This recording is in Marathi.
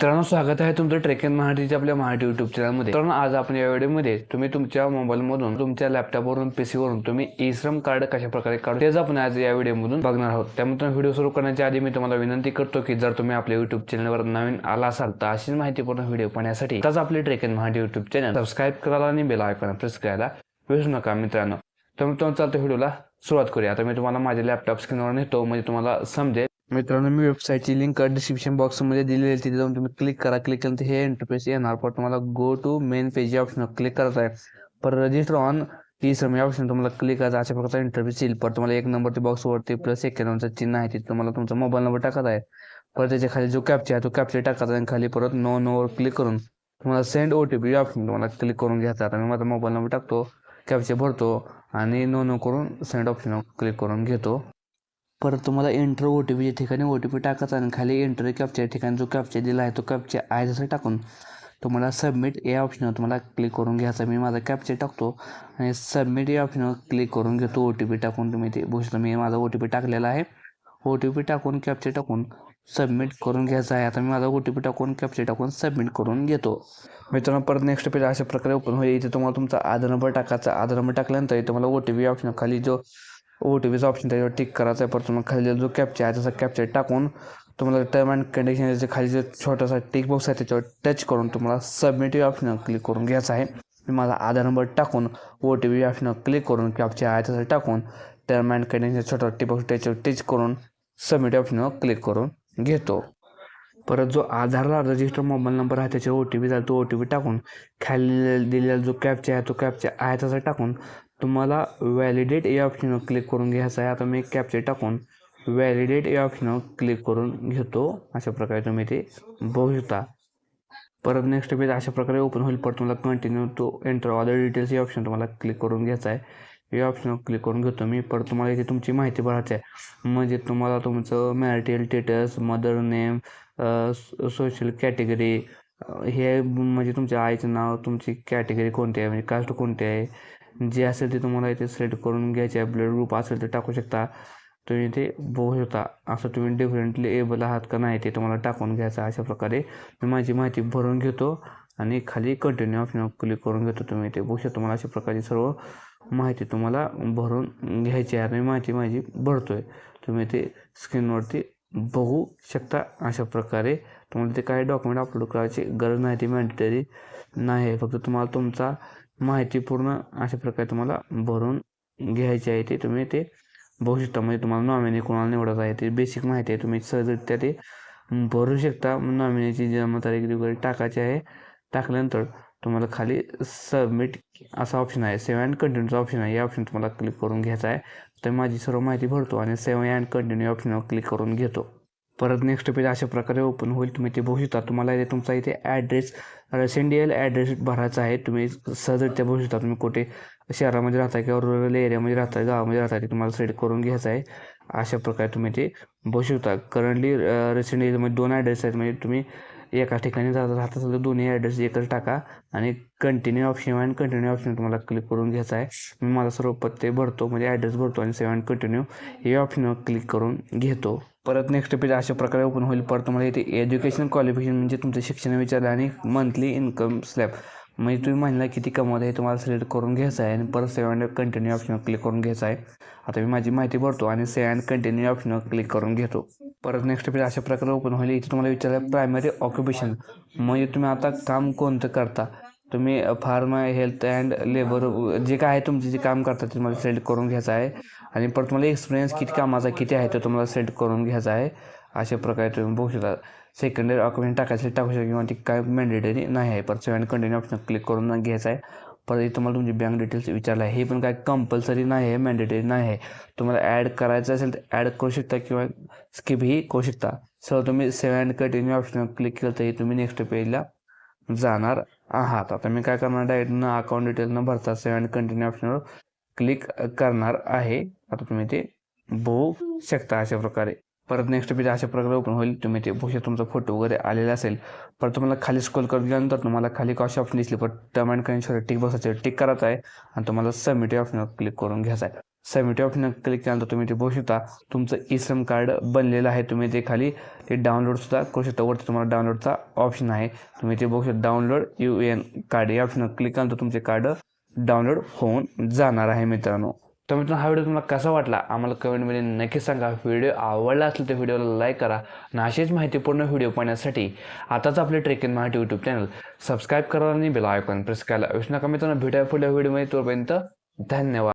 मित्रांनो स्वागत आहे तुमचं ट्रेकिंग मराठीच्या आपल्या मराठी युट्यूब चॅनलमध्ये तर आज आपण या व्हिडिओमध्ये तुम्ही तुमच्या मोबाईलमधून तुमच्या लॅपटॉपवरून पीसीवरून तुम्ही ई श्रम कार्ड कशा प्रकारे काढू तेच आपण आज या व्हिडिओमधून बघणार आहोत. त्यामुळे व्हिडिओ सुरू करण्याच्या आधी मी तुम्हाला विनंती करतो की जर तुम्ही आपल्या युट्यूब चॅनलवर नवीन आला असाल तर अशीच माहितीपूर्ण व्हिडिओ पाहण्यासाठी आताच आपले trekking Marathi YouTube channel subscribe करायला आणि बेल आयकॉन प्रेस करायला विसरू नका मित्रांनो. तर मित्रांनो चालतो व्हिडिओला सुरुवात करूया. आता मी तुम्हाला माझ्या लॅपटॉप स्क्रीनवर नेतो म्हणजे तुम्हाला समजेल मित्रांनो मी वेबसाईटची लिंक डिस्क्रिप्शन बॉक्समध्ये दिलेली आहे तिथे जाऊन तुम्ही क्लिक करा. क्लिक केल्यानंतर हे इंटरफेस येणार. पण तुम्हाला गो टू मेन पेज या ऑप्शन क्लिक करायचं आहे. पर रजिस्टर ऑन ई श्रम या ऑप्शन तुम्हाला क्लिक करायचं अशा प्रकारचा इंटरफेस येईल. पण तुम्हाला एक नंबरच्या बॉक्सवरती प्लस एक नंबरचं चिन्ह आहे. तिथे तुम्हाला तुमचा मोबाईल नंबर टाकायचा आहे. परत त्याच्याखाली जो कॅप्चा आहे तो कॅप्चा टाकायचा आणि खाली परत नो नोवर क्लिक करून तुम्हाला सेंड ओ टी पी या ऑप्शन तुम्हाला क्लिक करून घ्यायचा आता मी माझा मोबाईल नंबर टाकतो कॅप्चे भरतो आणि नो नो करून सेंड ऑप्शन क्लिक करून घेतो. परत तुम्हाला एंटर ओ टी पीच्या ठिकाणी ओ टी पी टाकायचा आणि खाली एंटर कॅपच्या ठिकाणी जो कॅपचा दिला आहे तो कॅपचा आहे तसं टाकून तुम्हाला सबमिट या ऑप्शनवर तुम्हाला क्लिक करून घ्यायचा. मी माझा कॅपचा टाकतो आणि सबमिट या ऑप्शनवर क्लिक करून घेतो ओ टी पी टाकून तुम्ही ते बघू शकता. मी माझा ओ टी पी टाकलेला आहे. ओ टी पी टाकून कॅपचा टाकून सबमिट करून घ्यायचा आहे. आता मी माझा ओ टी पी टाकून कॅप्चर टाकून सबमिट करून घेतो. मित्रांनो परत नेक्स्ट पेज अशा प्रकारे ओपन होईल. इथे तुम्हाला तुमचा आधार नंबर टाकायचा. आधार नंबर टाकल्यानंतर इथे तुम्हाला ओ टी पी ऑप्शन खाली जो ओ टी पीचा ऑप्शन त्याच्यावर टिक करायचा आहे. परत तुम्हाला खाली जो कॅप्चा आहे त्याचा कॅप्चा टाकून तुम्हाला टर्म अँड कंडिशन खाली जे छोटासा टिक बॉक्स आहे त्याच्यावर टच करून तुम्हाला सबमिट या ऑप्शन क्लिक करून घ्यायचा आहे. मी माझा आधार नंबर टाकून O T P option click करून कॅप्चा आहे तसं टाकून टर्म अँड कंडिशन छोटा टिक बॉक्स त्याच्यावर टच करून सबमिट ऑप्शन क्लिक करून घेतो. परत जो आधारला रजिस्टर मोबाईल नंबर आहे त्याच्यावर ओ टी पी झाला तो ओ टी पी टाकून खाली दिलेला जो कॅपचा आहे तो कॅपचा आहे तसा टाकून तुम्हाला व्हॅलिडेट या ऑप्शनवर क्लिक करून घ्यायचं आहे. आता मी कॅप्चर टाकून व्हॅलिडेट या ऑप्शनवर क्लिक करून घेतो. अशा प्रकारे तुम्ही ते बघू शकता. परत नेक्स्ट पेज अशा प्रकारे ओपन होईल. परत तुम्हाला कंटिन्यू तो एंटर ऑदर डिटेल्स या ऑप्शन तुम्हाला क्लिक करून घ्यायचा आहे. या ऑप्शनवर क्लिक करून घेतो मी. परत तुम्हाला इथे तुमची माहिती भरायची आहे. म्हणजे तुम्हाला तुमचं marital status mother name social category हे म्हणजे तुमच्या आईचं नाव तुमची कॅटेगरी कोणती आहे? म्हणजे कास्ट कोणती आहे? जे असेल ते तुम्हाला इथे सिलेक्ट करून घ्यायचे आहे. ब्लड ग्रुप असेल तर टाकू शकता. तुम्ही ते बघू शकता. असं तुम्ही डिफरंटली एबल आहात का नाही ते तुम्हाला टाकून घ्यायचं अशा प्रकारे. मी माझी माहिती भरून घेतो आणि खाली कंटिन्यू ऑप्शन क्लिक करून घेतो. तुम्ही ते बघू शकता तुम्हाला अशा प्रकारची सर्व माहिती तुम्हाला भरून घ्यायची आहे. आणि माहिती माझी भरतो आहे तुम्ही ते स्क्रीनवरती बघू शकता अशा प्रकारे. तुम्हाला ते काही डॉक्युमेंट अपलोड करायची गरज नाही. ती मॅन्डेटरी नाही. फक्त तुम्हाला तुमचा माहिती पूर्ण अशा प्रकारे तुम्हाला भरून घ्यायची आहे ते. तुम्ही ते बघू शकता म्हणजे तुम्हाला नॉमिनी कोणाला निवडत आहे ते बेसिक माहिती आहे. तुम्ही सहजरित्या ते भरू शकता. नॉमिनीची जन्मतारीख वगैरे टाकायची आहे. टाकल्यानंतर तुम्हाला खाली सबमिट असा ऑप्शन आहे. सेव्ह अँड कंटिन्यूचा ऑप्शन आहे. या ऑप्शन तुम्हाला क्लिक करून घ्यायचा आहे. तर माझी सर्व माहिती भरतो आणि सेव्ह अँड कंटिन्यू ऑप्शनवर क्लिक करून घेतो. परत नेक्स्ट पेज अशा प्रकारे ओपन होईल. तुम्ही ते बघू शकता. तुम्हाला इथे तुमचा इथे ॲड्रेस रेसेंडियल ॲड्रेस भरायचा आहे. तुम्ही सहजरित्या बघू शकता. तुम्ही कुठे शहरामध्ये राहता किंवा रुरल एरियामध्ये राहता गावामध्ये राहता ते तुम्हाला सेट करून घ्यायचं आहे. अशा प्रकारे तुम्ही ते बघू शकता. करंटली रेसिडेंशियलमध्ये दोन ॲड्रेस आहेत. म्हणजे तुम्ही एका ठिकाणी जाता राहत असेल तर दोन्ही ॲड्रेस एकच टाका आणि कंटिन्यू ऑप्शन आणि कंटिन्यू ऑप्शन तुम्हाला क्लिक करून घ्यायचा आहे. मी माझा सर्व पत्ते भरतो म्हणजे ॲड्रेस भरतो आणि सेव्ह अँड कंटिन्यू हे ऑप्शनवर क्लिक करून घेतो. परत नेक्स्ट पेज अशा प्रकारे ओपन होईल. परत तुम्हाला इथे एज्युकेशन क्वालिफिकेशन म्हणजे तुमचं शिक्षण विचारलं आणि मंथली इन्कम स्लॅब म्हणजे तुम्ही महिन्याला किती कमवत आहे तुम्हाला सिलेक्ट करून घ्यायचं आहे आणि परत सेव्ह अँड कंटिन्यू ऑप्शनवर क्लिक करून घ्यायचं आहे. आता मी माझी माहिती भरतो आणि सेव्ह अँड कंटिन्यू ऑप्शनवर क्लिक करून घेतो. परत नेक्स्ट पेज अशा प्रकारे ओपन होईल. इथे तुम्हाला विचारलं प्रायमरी ऑक्युपेशन म्हणजे तुम्ही आता काम कोणतं करता? तुम्ही फार्म हेल्थ अँड लेबर जे काय आहे तुमचे जे काम करता ते तुम्हाला सिलेक्ट करून घ्यायचं आहे. आणि परत तुम्हाला एक्सपिरियन्स किती कामाचा किती आहे तो तुम्हाला सिलेक्ट करून घ्यायचा आहे. अशा प्रकारे तुम्ही बघू शकता. सेकंडरी ऑक्युपेशन टाकायचं टाकू शकता किंवा ती काय मॅन्डेटरी नाही आहे. परत सेव्हन कंटिन्यू ऑप्शन क्लिक करून घ्यायचं आहे. परत इथं तुम्हाला तुमची बँक डिटेल्स विचारलं आहे. हे पण काय कंपल्सरी नाही आहे मॅन्डेटरी नाही आहे. तुम्हाला ॲड करायचं असेल तर ॲड करू शकता किंवा स्किपही करू शकता. सर तुम्ही save and continue option click केलं तर तुम्ही नेक्स्ट पेजला जाणार आहात. आता मी काय करणार डायरेक्ट न अकाउंट डिटेल न भरता सेव्ह अँड कंटिन्यू ऑप्शनवर क्लिक करणार आहे. आता तुम्ही ते बघू शकता अशा प्रकारे. परत नेक्स्ट पेज अशा प्रकारे ओपन होईल. तुम्ही ते भविष्यात तुमचा फोटो वगैरे आलेला असेल. परत तुम्हाला खाली स्क्रोल करत गेल्यानंतर तुम्हाला खाली कॉश ऑप्शन दिसली पण टर्म अँड कंडिशन टिक बॉक्सचे टिक करायचं आहे. आणि तुम्हाला सबमिट ऑप्शनवर क्लिक करून घ्यायचं आहे. सबमिट ऑप्शन क्लिक केल्यानंतर तुम्ही ते बघू शकता तुमचं ई श्रम कार्ड बनलेलं आहे. तुम्ही ते खाली ते डाउनलोडसुद्धा करू शकता. वरती तुम्हाला डाउनलोडचा ऑप्शन आहे. तुम्ही ते बघू शकता डाउनलोड यू एन कार्ड या ऑप्शनवर क्लिक केल्यानंतर तुमचे कार्ड डाउनलोड होऊन जाणार आहे मित्रांनो. तर मित्रांनो हा व्हिडिओ तुम्हाला कसा वाटला? आम्हाला कमेंटमध्ये नक्की सांगा. व्हिडिओ आवडला असेल तर व्हिडिओला लाईक करा आणि अशीच माहितीपूर्ण व्हिडिओ पाहण्यासाठी आताच आपले trek in Marathi YouTube channel subscribe करा आणि बेल आयकॉन प्रेस करायला विष्णू नका मित्रांनो. भेटूया पुढल्या व्हिडिओमध्ये. तोपर्यंत धन्यवाद.